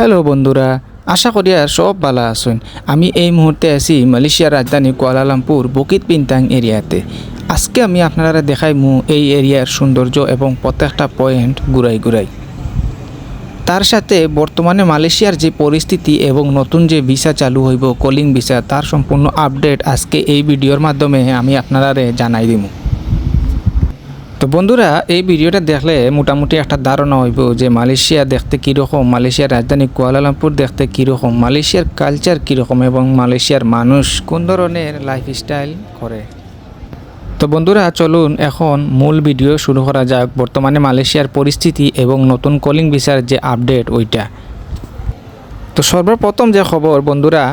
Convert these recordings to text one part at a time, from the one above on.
Hello বন্ধুরা। আশা করি আর সব ভালো আছেন। আমি এই মুহূর্তে আছি মালয়েশিয়ার রাজধানী কুয়ালালামপুর, বকিত পিন্তাং এরিয়াতে। আজকে আমি আপনারা দেখাইমু এই এরিয়ার সৌন্দর্য এবং প্রত্যেকটা পয়েন্ট ঘুরাই ঘুরাই। তার সাথে বর্তমানে মালয়েশিয়ার যে পরিস্থিতি এবং নতুন যে ভিসা চালু হইব কলিং ভিসা, তার সম্পূর্ণ আপডেট আজকে এই ভিডিওর মাধ্যমে আমি আপনারা জানাই দিমু। তো বন্ধুরা, এই ভিডিওটা দেখলে মোটামুটি একটা ধারণা হইব যে মালয়েশিয়া দেখতে কীরকম, মালয়েশিয়ার রাজধানী কুয়ালালামপুর দেখতে কীরকম, মালয়েশিয়ার কালচার কীরকম এবং মালয়েশিয়ার মানুষ কোন ধরনের লাইফস্টাইল করে। তো বন্ধুরা, চলুন এখন মূল ভিডিও শুরু করা যাক। বর্তমানে মালয়েশিয়ার পরিস্থিতি এবং নতুন কলিং ভিসার যে আপডেট ওইটা। তো সর্বপ্রথম যে খবর, বন্ধুরা,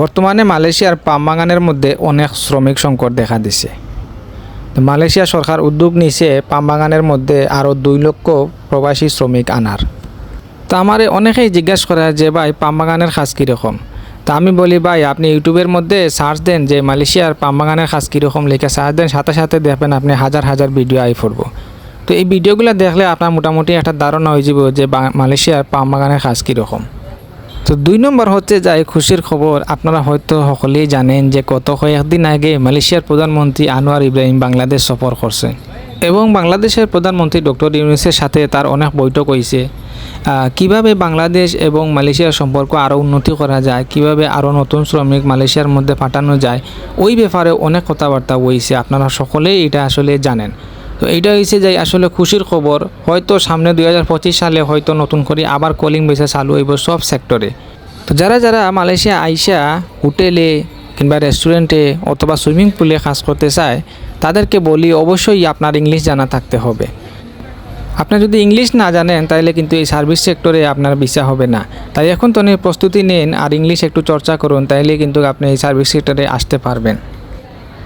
বর্তমানে মালয়েশিয়ার পাম বাগানের মধ্যে অনেক শ্রমিক সংকট দেখা দিছে। মালয়েশিয়া সরকার উদ্যোগ নিছে পাম বাগানের মধ্যে আরও দুই লক্ষ প্রবাসী শ্রমিক আনার। তো আমার অনেকেই জিজ্ঞাসা করে যে, ভাই পাম বাগানের কাজ কীরকম? তা আমি বলি, ভাই, আপনি ইউটিউবের মধ্যে সার্চ দেন যে মালয়েশিয়ার পাম বাগানের কাজ কীরকম লিখে সার্চ দেন, সাথে সাথে দেখবেন আপনি হাজার হাজার ভিডিও আই পড়ব। তো এই ভিডিওগুলো দেখলে আপনার মোটামুটি একটা ধারণা হয়ে যাব যে মালয়েশিয়ার পাম বাগানের কাজ কীরকম? তো দুই নম্বর হচ্ছে যাই খুশির খবর আপনারা হয়তো সকলেই জানেন যে গত কয়েকদিন আগে মালয়েশিয়ার প্রধানমন্ত্রী আনোয়ার ইব্রাহিম বাংলাদেশ সফর করছে। এবং বাংলাদেশের প্রধানমন্ত্রী ডক্টর ইউনুসের সাথে তার অনেক বৈঠক হয়েছে। কীভাবে বাংলাদেশ এবং মালয়েশিয়ার সম্পর্ক আরও উন্নতি করা যায়, কীভাবে আরও নতুন শ্রমিক মালয়েশিয়ার মধ্যে পাঠানো যায়, ওই ব্যাপারে অনেক কথাবার্তা হয়েছে। আপনারা সকলেই এটা আসলে জানেন। তো এইটা হয়েছে যে আসলে খুশির খবর। হয়তো সামনে দু হাজার পঁচিশ সালে হয়তো নতুন করে আবার কলিং বেসে চালু হইব সব সেক্টরে তো যারা যারা মালয়েশিয়া আইসা হোটেলে কিংবা রেস্টুরেন্টে অথবা সুইমিং পুলে কাজ করতে চায়, তাদেরকে বলি অবশ্যই আপনার ইংলিশ জানা থাকতে হবে। আপনি যদি ইংলিশ না জানেন তাহলে কিন্তু এই সার্ভিস সেক্টরে আপনার ভিসা হবে না। তাই এখন তো প্রস্তুতি নিন আর ইংলিশ একটু চর্চা করুন, তাইলে কিন্তু আপনি এই সার্ভিস সেক্টরে আসতে পারবেন।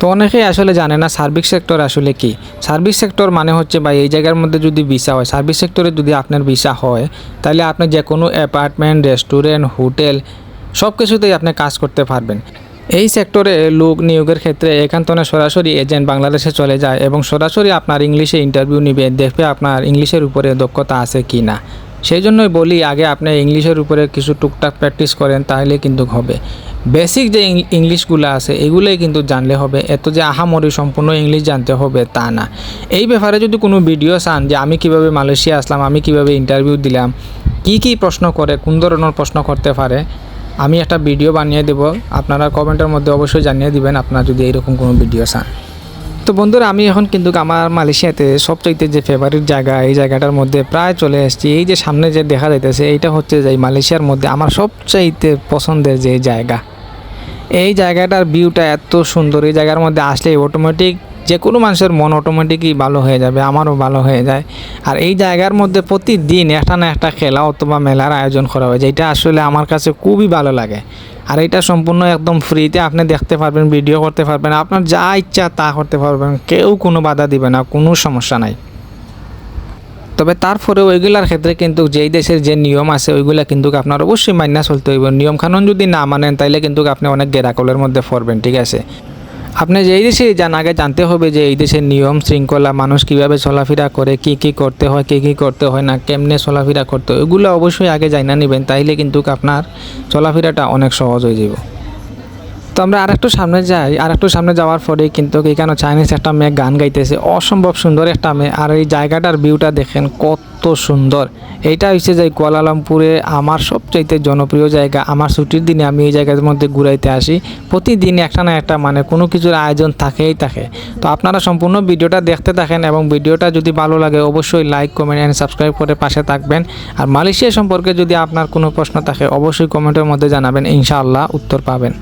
তো অনেকেই আসলে জানে না সার্ভিস সেক্টর আসলে কি। সার্ভিস সেক্টর মানে হচ্ছে বা এই জায়গার মধ্যে যদি ভিসা হয় সার্ভিস সেক্টরে যদি আপনার ভিসা হয়, তাহলে আপনি যে কোনো অ্যাপার্টমেন্ট রেস্টুরেন্ট হোটেল সব কিছুতেই আপনি কাজ করতে পারবেন। এই সেক্টরে লোক নিয়োগের ক্ষেত্রে এখানতনে সরাসরি এজেন্ট বাংলাদেশে চলে যায় এবং সরাসরি আপনার ইংলিশে ইন্টারভিউ নিবে, দেখবে আপনার ইংলিশের উপরে দক্ষতা আছে কি না। সেই জন্যই বলি, আগে আপনি ইংলিশের উপরে কিছু টুকটাক প্র্যাকটিস করেন, তাহলে কিন্তু হবে। বেসিক যে ইংলিশগুলো আছে, এগুলোই কিন্তু জানলে হবে। এত যে আহামরি সম্পূর্ণ ইংলিশ জানতে হবে, তা না। এই ব্যাপারে যদি কোনো ভিডিও চান যে আমি কীভাবে মালয়েশিয়া আসলাম, আমি কীভাবে ইন্টারভিউ দিলাম, কি কি প্রশ্ন করে, কোন ধরনের প্রশ্ন করতে পারে, আমি একটা ভিডিও বানিয়ে দেব। আপনারা কমেন্টের মধ্যে অবশ্যই জানিয়ে দিবেন আপনারা যদি এইরকম কোনো ভিডিও চান। তো বন্ধুরা, আমি এখন কিন্তু আমার মালয়েশিয়াতে সবচাইতে যে ফেভারিট জায়গা, এই জায়গাটার মধ্যে প্রায় চলে এসেছি। এই যে সামনে যে দেখা যাইতেছে, এইটা হচ্ছে যে মালয়েশিয়ার মধ্যে আমার সবচাইতে পছন্দের যে জায়গা। এই জায়গাটার ভিউটা এত সুন্দর। এই জায়গার মধ্যে আসলে অটোমেটিক যে কোনো মানুষের মন অটোমেটিকই ভালো হয়ে যাবে, আমারও ভালো হয়ে যায়। আর এই জায়গার মধ্যে প্রতিদিন একটা না একটা খেলা অথবা মেলার আয়োজন করা হয়, যেটা আসলে আমার কাছে খুবই ভালো লাগে। আর এটা সম্পূর্ণ একদম ফ্রিতে আপনি দেখতে পারবেন ভিডিও করতে পারবেন, আপনার যা ইচ্ছা তা করতে পারবেন, কেউ কোনো বাধা দিবে না, কোনো সমস্যা নাই। তবে তারপরেও ওইগুলার ক্ষেত্রে কিন্তু যেই দেশের যে নিয়ম আছে, ওইগুলা কিন্তু আপনার অবশ্যই মান্না চলতে হইব। নিয়ম কানুন যদি না মানেন, তাইলে কিন্তু আপনি অনেক গেরাকলের মধ্যে পড়বেন, ঠিক আছে? আপনি যেই দেশে যান আগে জানতে হবে যে এই দেশের নিয়ম শৃঙ্খলা, মানুষ কীভাবে চলাফেরা করে, কি কি করতে হয়, কি কি করতে হয় না, কেমনে চলাফেরা করতে হয় ওইগুলো অবশ্যই আগে জানা নেবেন, তাইলে কিন্তু আপনার চলাফেরাটা অনেক সহজ হয়ে যাব তো আমরা আরেকটু সামনে যাই আর একটু সামনে যাওয়ার পরেই কিন্তু এখানে চাইনিজ একটা মেয়ে গান গাইতেছে। অসম্ভব সুন্দর একটা মেয়ে। আর এই জায়গাটার ভিউটা দেখেন কত সুন্দর। এইটা হচ্ছে যে কুয়ালালামপুরে আমার সবচাইতে জনপ্রিয় জায়গা। আমার ছুটির দিনে আমি এই জায়গার মধ্যে ঘুরাইতে আসি। প্রতিদিন একটা না একটা মানে কোনো কিছুর আয়োজন থাকেই থাকে। তো আপনারা সম্পূর্ণ ভিডিওটা দেখতে থাকেন এবং ভিডিওটা যদি ভালো লাগে অবশ্যই লাইক কমেন্ট অ্যান্ড সাবস্ক্রাইব করে পাশে থাকবেন। আর মালয়েশিয়া সম্পর্কে যদি আপনার কোনো প্রশ্ন থাকে অবশ্যই কমেন্টের মধ্যে জানাবেন। ইনশাআল্লাহ উত্তর পাবেন।